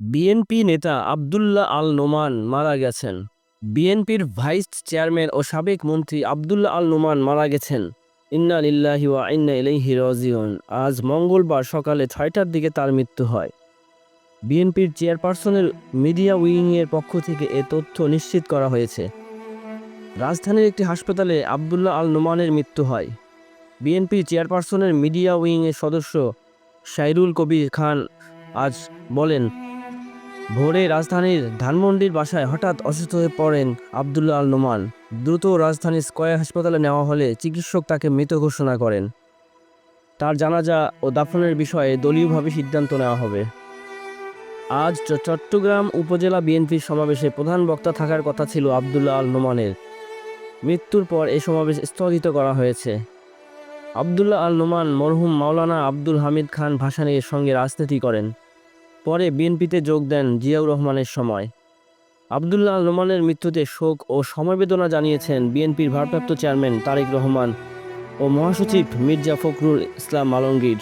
BNP নেতা আবদুল্লাহ আল নোমান মারা গেছেন। বিএনপির ভাইস চেয়ারম্যান ও সাবেক মন্ত্রী আবদুল্লাহ আল নোমান মারা গেছেন। ইন্না লিল্লাহি ওয়া ইন্না ইলাইহি রাজিউন। আজ মঙ্গলবার সকালে ছয়টার দিকে তার মৃত্যু হয়। বিএনপির চেয়ারপারসনের মিডিয়া উইংয়ের পক্ষ থেকে এ তথ্য নিশ্চিত করা হয়েছে। রাজধানীর একটি হাসপাতালে আবদুল্লাহ আল নোমানের মৃত্যু হয়। বিএনপি চেয়ারপারসনের মিডিয়া উইংয়ের সদস্য শাইরুল কবির খান আজ বলেন ভোরে রাজধানীর ধানমন্ডির বাসায় হঠাৎ অসুস্থ হয়ে পড়েন আবদুল্লাহ আল নোমান। দ্রুত রাজধানীর স্কয়ার হাসপাতালে নেওয়া হলে চিকিৎসক তাকে মৃত ঘোষণা করেন। তার জানাজা ও দাফনের বিষয়ে দলীয়ভাবে সিদ্ধান্ত নেওয়া হবে। আজ চট্টগ্রাম উপজেলা বিএনপির সমাবেশে প্রধান বক্তা থাকার কথা ছিল আবদুল্লাহ আল নোমানের। মৃত্যুর পর এই সমাবেশ স্থগিত করা হয়েছে। আবদুল্লাহ আল নোমান মরহুম মাওলানা আব্দুল হামিদ খান ভাসানীর সঙ্গে রাজনীতি করেন। পরে বিএনপিতে যোগ দেন জিয়াউর রহমানের সময়। আবদুল্লাহ রহমানের মৃত্যুতে শোক ও সমবেদনা জানিয়েছেন বিএনপির ভারপ্রাপ্ত চেয়ারম্যান তারেক রহমান ও মহাসচিব মির্জা ফখরুল ইসলাম আলমগীর।